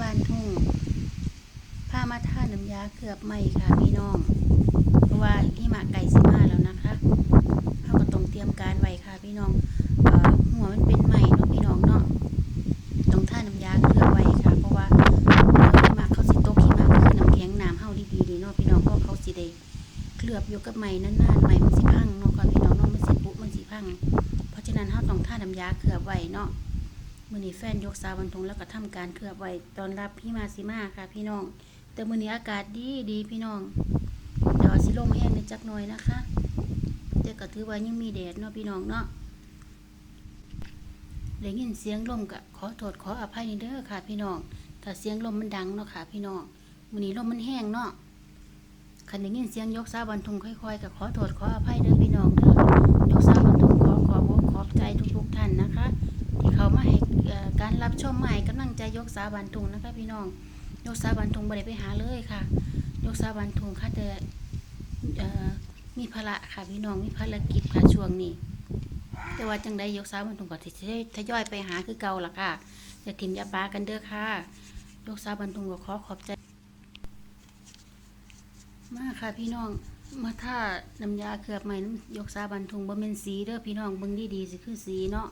บ้านทุ่งผ้ามาท่าน้ำยาเกือบไหมค่ะพี่น้อง เพราะว่าที่มาไก่สิมาแล้วนะคะเขาก็ต้องเตรียมการไว้ค่ะพี่น้องอหัวมันเป็นไหมเนาะพี่น้องเนาะต้องท่าน้ำยาเกือบไว้ค่ะ เพราะว่าที่มาเขาสิตกที่มาก็คือน้ำแข็งน้ำเฮาดีๆดีเนาะพี่น้องเพราะเขาสิได้เคลือบอยู่กับไหมนานๆไหมมันสิพังเนาะค่ะพี่น้องเนาะมันสิปุ๊มันสิพัง เพราะฉะนั้นเฮาต้องท่าน้ำยาเกือบไว้เนาะ มือนี้แฟนยกสาวบรรทุงแล้วก็ทำการเคลือบไว้ตอนรับพี่มาซิมาค่ะ พี่น้อง แต่มือนี้อากาศดีดีพี่น้องเดี๋ยวสิลมแห้งในจักหน่อยนะคะแต่ก็ถือว่ายังมีแดดเนาะพี่น้องเนาะได้ยินเสียงลมก็ขอโทษขออภัยเด้อค่ะ พี่น้องถ้าเสียงลมมันดังเนาะค่ะ พี่น้องมือนี้ลมมันแห้งเนาะคันได้ยินเสียงยกสาวบรรทุงค่อยๆก็ขอโทษขออภัยเด้อพี่น้องเด้อยกสาวบรรทุงขอขอบอกขอบใจทุกๆท่านนะคะ ที่เขามาให้เอ่อ การรับชมใหม่กำลังใจยกสาบันทุงนะคะพี่น้อง ยกสาบันทุงบ่ได้ไปหาเลยค่ะ ยกสาบันทุงค่ะแต่มีภาระค่ะพี่น้องมีภารกิจค่ะช่วงนี้ แต่ว่าจังใดยกสาบันทุงก็ทยอยไปหาคือเก่าละค่ะอย่าถิ่มอย่าปากันเด้อค่ะ ยกสาบันทุงก็ขอขอบใจ มาค่ะพี่น้องมาท่าน้ำยาเคลือบใหม่น้ำยกสาบันทุงบ่แม่นสีเด้อพี่น้องเบิ่งดีๆสิคือสีเนาะ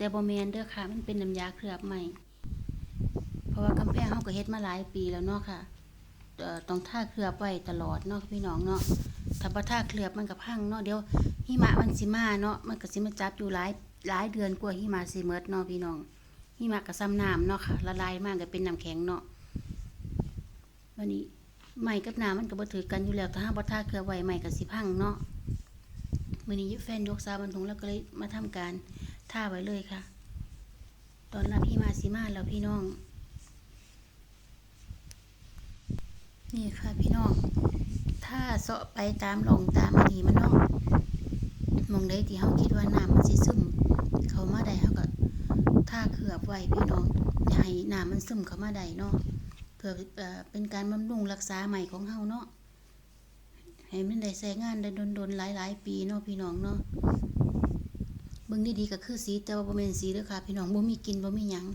แต่บ่แมนเด้อค่ะ มันเป็นน้ำยาเคลือบใหม่ เพราะว่ากำแพงเฮาก็เฮ็ดมาหลายปีแล้วเนาะค่ะต้องท่าเคลือบไว้ตลอดเนาะพี่น้องเนาะถ้าบ่ท่าเคลือบมันก็พังเนาะเดี๋ยวหิมะมันสิมาเนาะมันก็สิมาจับอยู่หลายหลายเดือนกว่าหิมะสิหมดเนาะพี่น้องหิมะก็ซ้ำน้ำเนาะค่ะละลายมากก็เป็นน้ำแข็งเนาะวันนี้ไม้กับน้ำมันก็บ่ถือกันอยู่แล้วถ้าบ่ท่าเคลือบไว้ไม้ก็สิพังเนาะ มื้อนี้แฟนยกซาบันทุงแล้วก็เลยมาทำการท่าไว้เลยค่ะ ตอนรับพี่มาสีมาแล้วพี่น้อง นี่ค่ะพี่น้องถ้าเสาะไปตามหลองตามนีมันเนาะมองได้ที่เขาคิดว่าน้ำมันสิซึมเขามาได้เขาก็ท่าเขือบไว้พี่น้องอย่าให้น้ำมันซึมเขามาได้เนาะเพื่อเอ่อเป็นการบำรุงรักษาใหม่ของเฮาเนาะ ให้มันได้ใช้งานได้โดนๆหลายๆปีเนาะพี่น้องเนาะเบิ่งดีๆก็คือสีแต่ว่าบ่แม่นสีเด้อค่ะ พี่น้องบ่มีกินบ่มีหยัง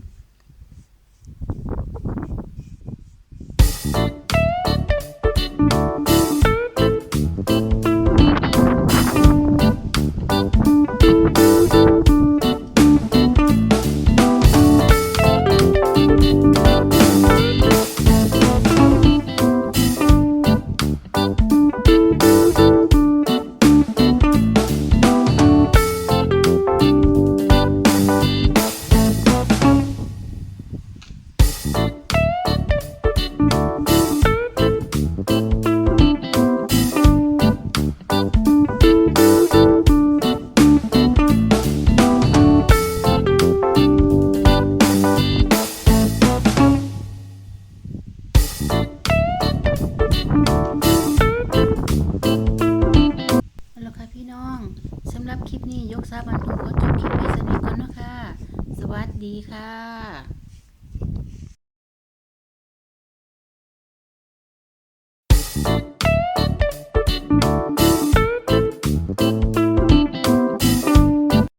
ดีค่ะ